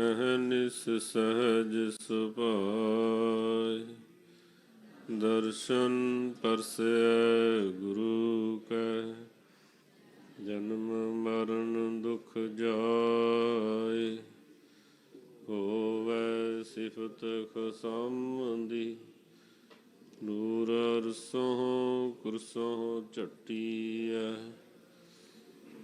ਅਹਨਿਸ ਸਹਜ ਸੁਭਾਇ, ਦਰਸ਼ਨ ਪਰਸੈ ਗੁਰੂ ਕੈ, ਜਨਮ ਮਰਨ ਦੁਖ ਜਾਏ, ਹੋਵੇ ਸਿਫਤ ਖਸਮਦੀ ਨੂਰ ਅਰਸੋਂ ਕੁਰਸੋਂ ਝਟੀਐ।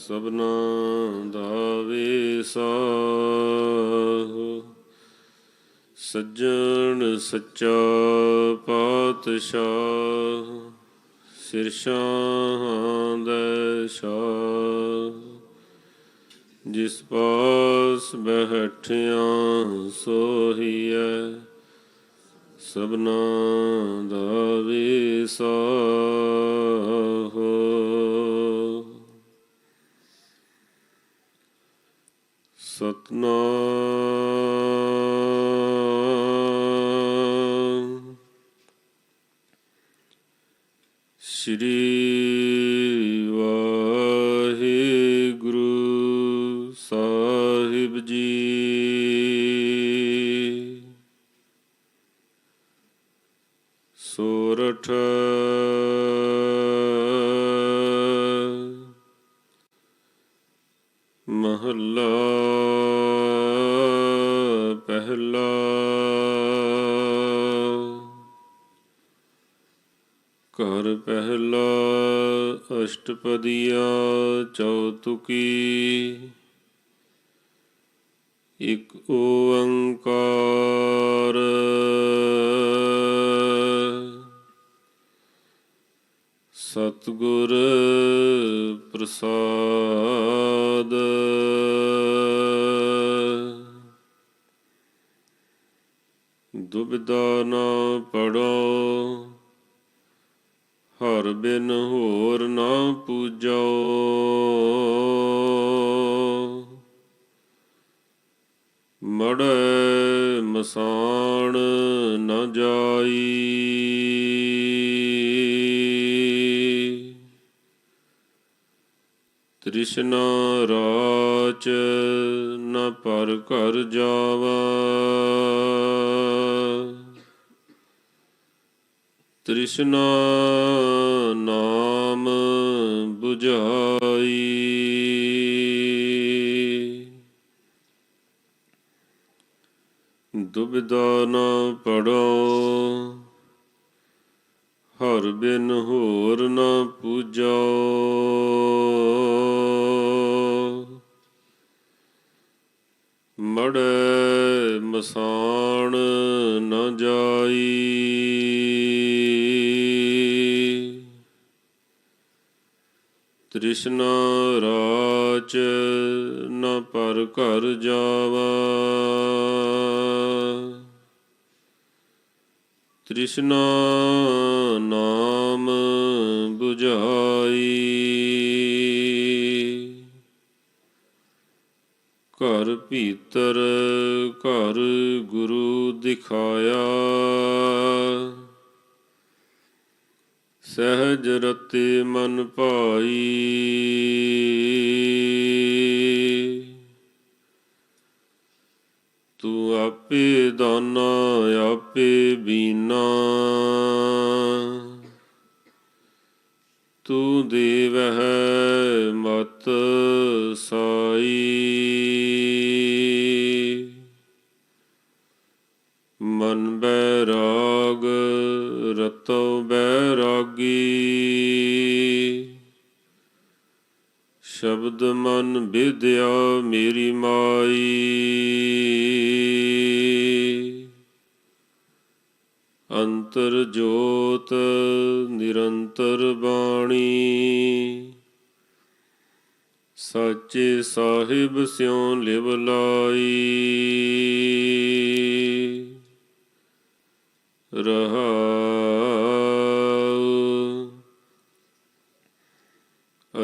ਸਭਨਾ ਦਾ ਵਿਸਾਹ ਸੱਜਣ ਸੱਚਾ ਪਾਤਸ਼ਾਹ ਸਿਰਸ਼ਾਂ ਦੇ ਸ਼ਾਹ। ਜਿਸ ਪਾਸ ਬੈਠਿਆ ਸੋਹੀਐ, ਸਭਨਾ ਦਾ ਸੋਰਠ ਮਹੱਲਾ ਪਹਿਲਾ ਘਰ ਪਹਿਲਾ ਅਸ਼ਟਪਦੀਆ ਚੌਤੁਕੀ ਇਕ ਓੰਕਾਰ ਸਤਿਗੁਰ ਪ੍ਰਸਾਦ। ਦੁਬਿਦਾ ਨਾ ਪੜੋ ਹਰ ਬਿਨ ਹੋਰ ਨਾ ਪੂਜੋ। ਮੜ ਮਸਾਣ ਨ ਜਾਈ। ਤ੍ਰਿਸ਼ਨਾ ਰਾਚ ਨ ਪਰ ਕਰ ਜਾਵਾ। ਤ੍ਰਿਸ਼ਨਾ ਨਾਮ 부ਝਾਈ ਦੁਬਿਦਾ ਨਾ ਪੜੋ ਹਰ ਬਿਨ ਹੋਰ ਨਾ ਪੂਜੋ। ਮੜੈ ਮਸਾਣ ਨ ਜਾਈ। ਤ੍ਰਿਸ਼ਨਾ ਰਾਚ ਨ ਪਰ ਘਰ ਜਾਵਾ। ਤ੍ਰਿਸ਼ਨਾ ਨਾਮ 부ਝਾਈ ਘਰ ਭੀਤਰ ਘਰ ਗੁਰੂ ਦਿਖਾਇਆ। ਸਹਿਜ ਰਤੇ ਮਨ ਭਾਈ ਤੂੰ ਆਪੇ ਦਾਨਾ ਆਪੇ ਬੀਨਾ। ਤੂੰ ਦੇਵਹਿ ਮਤ ਸਾਈ। ਮਨ ਬੈਰਾਗ ਰਤੋ ਬੈਰਾਗੀ। ਸ਼ਬਦ ਮਨ ਵਿਦਿਆ ਮੇਰੀ ਮਾਈ। ਅੰਤਰ ਜੋਤ ਨਿਰੰਤਰ ਬਾਣੀ। ਸੱਚੇ ਸਾਹਿਬ ਸਿਉ ਲਿਵ ਲਾਈ। ਰਹਾ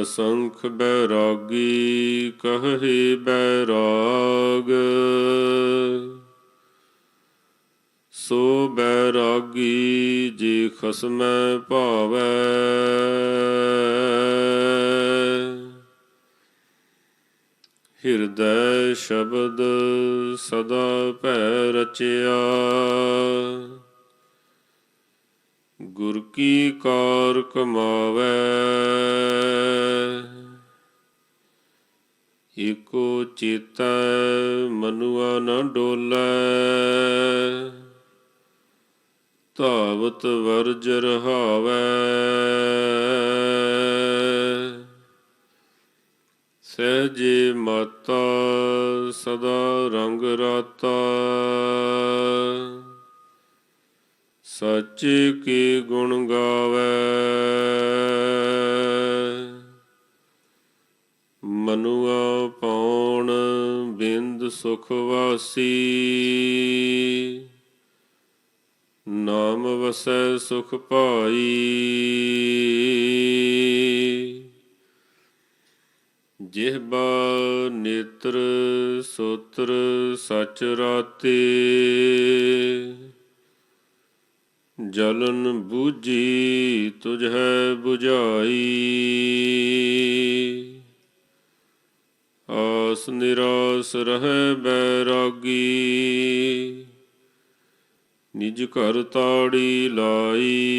ਅਸੰਖ ਬੈਰਾਗੀ ਕਹੇ ਬੈਰਾਗ। ਸੋ ਬੈਰਾਗੀ ਜੀ ਖਸਮੈ ਭਾਵੈ। ਹਿਰਦੈ ਸ਼ਬਦ ਸਦਾ ਭੈ ਰਚਿਆ। ਗੁਰ ਕੀ ਕਾਰ ਕਮਾਵੈ? ਏਕੋ ਚੇਤੈ ਮਨੁਆ ਨ ਡੋਲੈ। ਧਾਵਤ ਵਰਜ ਰਹਾਵੈ। ਸਹਜੇ ਮਾਤਾ ਸਦਾ ਰੰਗ ਰਾਤਾ। ਸੱਚੇ ਕੀ ਗੁਣ ਗਾਵੇ? ਮਨੁਆ ਪਾਉਣ ਬਿੰਦ ਸੁਖ ਵਾਸੀ। ਨਾਮ ਵਸੈ ਸੁਖ ਪਾਈ ਜਿਹਬਾ ਨੇਤਰ ਸੋਤਰ ਸਚ ਰਾਤੇ। ਜਲਨ ਬੂਝੀ, ਤੁਝ ਹੈ 부ਝਾਈ ਆਸ ਨਿਰਾਸ ਰਹਿ ਬੈਰਾਗੀ। ਨਿਜ ਘਰ ਤਾੜੀ ਲਾਈ।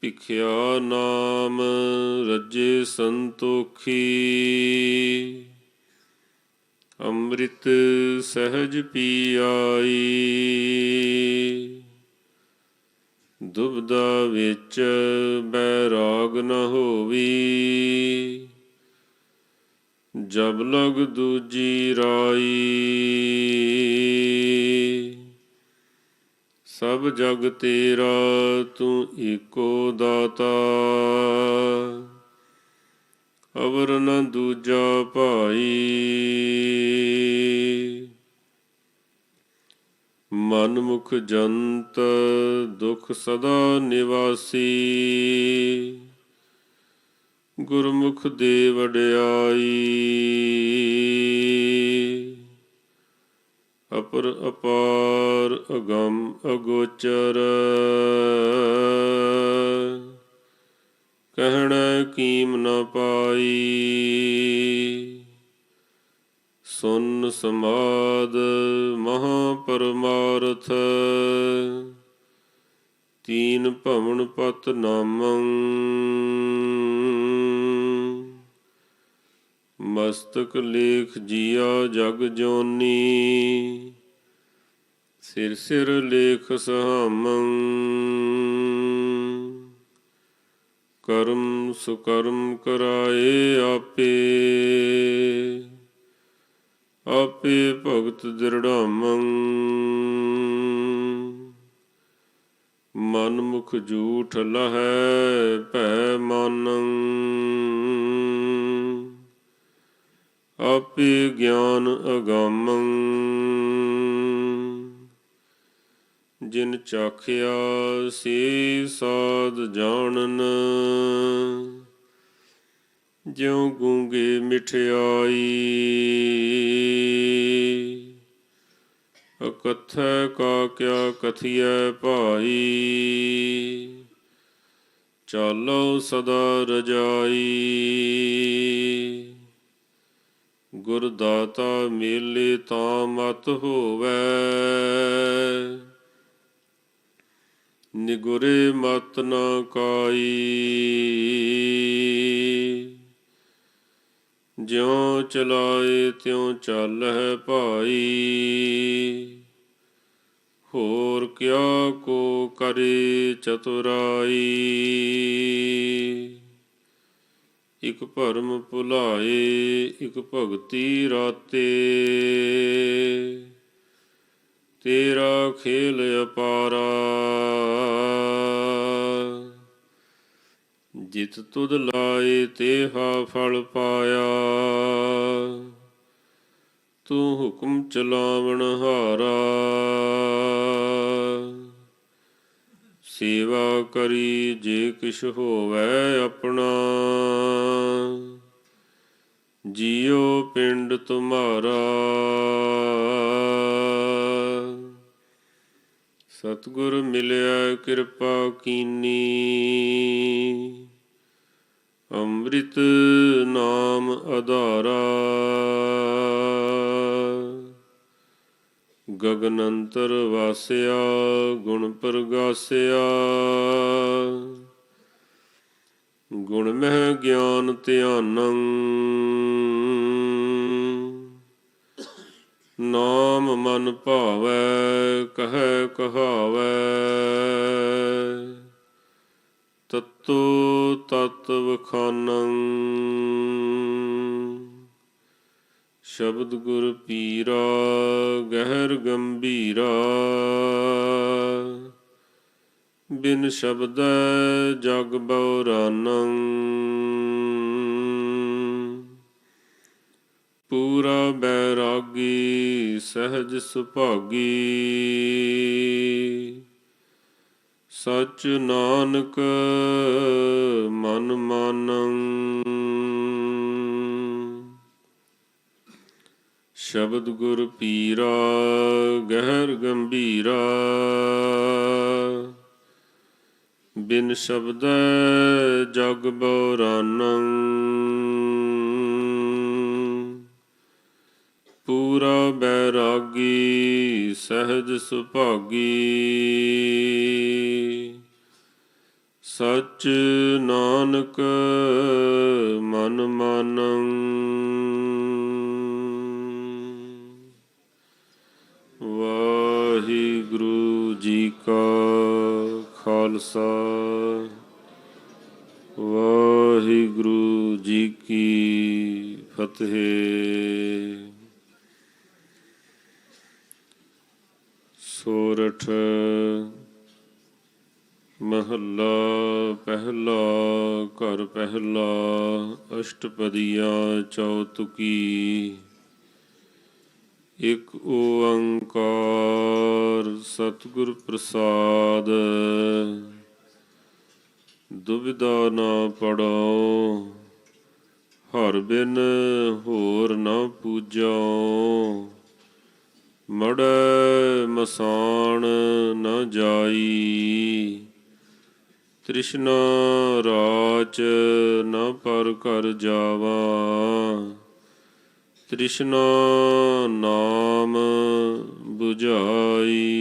ਭਿਖਿਆ ਨਾਮ ਰੱਜੇ ਸੰਤੋਖੀ। ਅੰਮ੍ਰਿਤ ਸਹਿਜ ਪੀ ਆਈ ਦੁਬਦਾ ਵਿੱਚ ਬੈਰਾਗ ਨ ਹੋਵੀ। ਜਬ ਲਗ ਦੂਜੀ ਰਾਈ। ਸਭ ਜਗ ਤੇਰਾ ਤੂੰ ਏਕੋ ਦਾਤਾ। ਅਵਰ ਨ ਦੂਜਾ ਭਾਈ। ਮਨ ਮੁਖ ਜੰਤ ਦੁਖ ਸਦਾ ਨਿਵਾਸੀ। ਗੁਰਮੁਖ ਦੇ ਵਡਿਆਈ ਅਪਰ ਅਪਾਰ ਅਗੰਮ ਅਗੋਚਰ। ਕਹਿਣਾ ਕੀਮ ਨ ਪਾਈ। ਸੁਨ ਸਮਾਦ ਮਹਾ ਪਰਮਾਰਥ ਤੀਨ ਭਵਨ ਪਤ ਨਾਮੰ। ਮਸਤਕ ਲੇਖ ਜੀਆ ਜਗ ਜੋਨੀ, ਸਿਰ ਸਿਰ ਲੇਖ ਸਹਾਮੰ। ਕਰਮ ਸੁਕਰਮ ਕਰਾਏ ਆਪੇ। ਆਪੇ ਭਗਤ ਦਿਰੜਾਮੰ। ਮਨ ਮੁਖ ਜੂਠ ਲਹੈ ਭੈ ਮਾਨੰ। ਆਪੇ ਗਿਆਨ ਅਗੰਮੰ। ਜਿਨ ਚਾਖਿਆ, ਸੇ ਸਾਧ ਜਾਣਨ। ਜਿਉ ਗੂੰਗੇ ਮਿਠਿਆਈ। ਅਕਥੈ ਕਾ ਕਿਆ ਕਥੀਐ ਭਾਈ। ਚਾਲੋ ਸਦਾ ਰਜਾਈ। ਗੁਰ ਦਾਤਾ ਮੇਲੇ ਤਾਂ ਮਤ ਹੋਵੈ। ਨਿਗੁਰੇ ਮਤ ਨਾ ਕਾਈ। ਜਿਉ ਚਲਾਏ ਤਿਉ ਚੱਲ ਹੈ ਭਾਈ। ਹੋਰ ਕਿਆ ਕੋ ਕਰੇ ਚਤੁਰਾਈ। ਇਕ ਭਰਮ ਭੁਲਾਏ, ਇਕ ਭਗਤੀ ਰਾਤੇ। ਤੇਰਾ ਖੇਲ ਅਪਾਰਾ। ਜਿਤ ਤੁਧ ਲਾਏ ਤੇਹਾ ਫਲ ਪਾਇਆ। ਤੂੰ ਹੁਕਮ ਚਲਾਵਣ ਹਾਰਾ। ਸੇਵਾ ਕਰੀ ਜੇ ਕਿਛ ਹੋਵੇ ਆਪਣਾ। ਜੀਉ ਪਿੰਡ ਤੁਮਾਰਾ। ਸਤਿਗੁਰ ਮਿਲਿਆ ਕਿਰਪਾ ਕੀਨੀ। ਅੰਮ੍ਰਿਤ ਨਾਮ ਆਧਾਰਾ ਗਗਨ ਅੰਤਰ ਵਾਸਿਆ, ਗੁਣ ਪ੍ਰਗਾਸਿਆ। ਗੁਣ ਮਹਿ ਗਿਆਨ ਧਿਆਨੰ। ਨਾਮ ਮਨ ਭਾਵੈ, ਕਹੈ ਕਹਾਵੈ। ਤਤੋ ਤਤ ਵਖਾਨੰ। ਸ਼ਬਦ ਗੁਰ ਪੀਰਾ, ਗਹਿਰ ਗੰਭੀਰਾ। ਬਿਨ ਸ਼ਬਦ ਜਗ ਬਉਰਾਨੰ ਪੂਰਾ ਬੈਰਾਗੀ ਸਹਿਜ ਸੁਭਾਗੀ। ਸਚ ਨਾਨਕ ਮਨ ਮਾਨੰ। ਸ਼ਬਦ ਗੁਰ ਪੀਰਾ ਗਹਿਰ ਗੰਭੀਰਾ। ਬਿਨ ਸ਼ਬਦ ਜਗ ਬਉਰਾਨੰ ਰਾਗੀ ਬੈਰਾਗੀ ਸਹਿਜ ਸੁਭਾਗੀ। ਸਚ ਨਾਨਕ ਮਨ ਮਾਨੰ। ਵਾਹਿਗੁਰੂ ਜੀ ਕਾ ਖਾਲਸਾ। ਵਾਹਿਗੁਰੂ ਜੀ ਕੀ ਫਤਿਹ। ਮਹੱਲਾ ਪਹਿਲਾ, ਘਰ ਪਹਿਲਾ, ਅਸ਼ਟਪਦੀਆਂ ਚੌਤੁਕੀ। ਇਕ ਓੰਕਾਰ ਸਤਿਗੁਰ ਪ੍ਰਸਾਦ। ਦੁਬਿਧਾ ਨਾ ਪੜੋ ਹਰ ਬਿਨ ਹੋਰ ਨਾ ਪੂਜੋ ਮੜ ਮਸਾਨ ਨਾ ਜਾਈ। ਤ੍ਰਿਸ਼ਨਾ ਰਾਚ ਨ ਪਰ ਕਰ ਜਾਵਾ। ਤ੍ਰਿਸ਼ਨਾ ਨਾਮ 부ਝਾਈ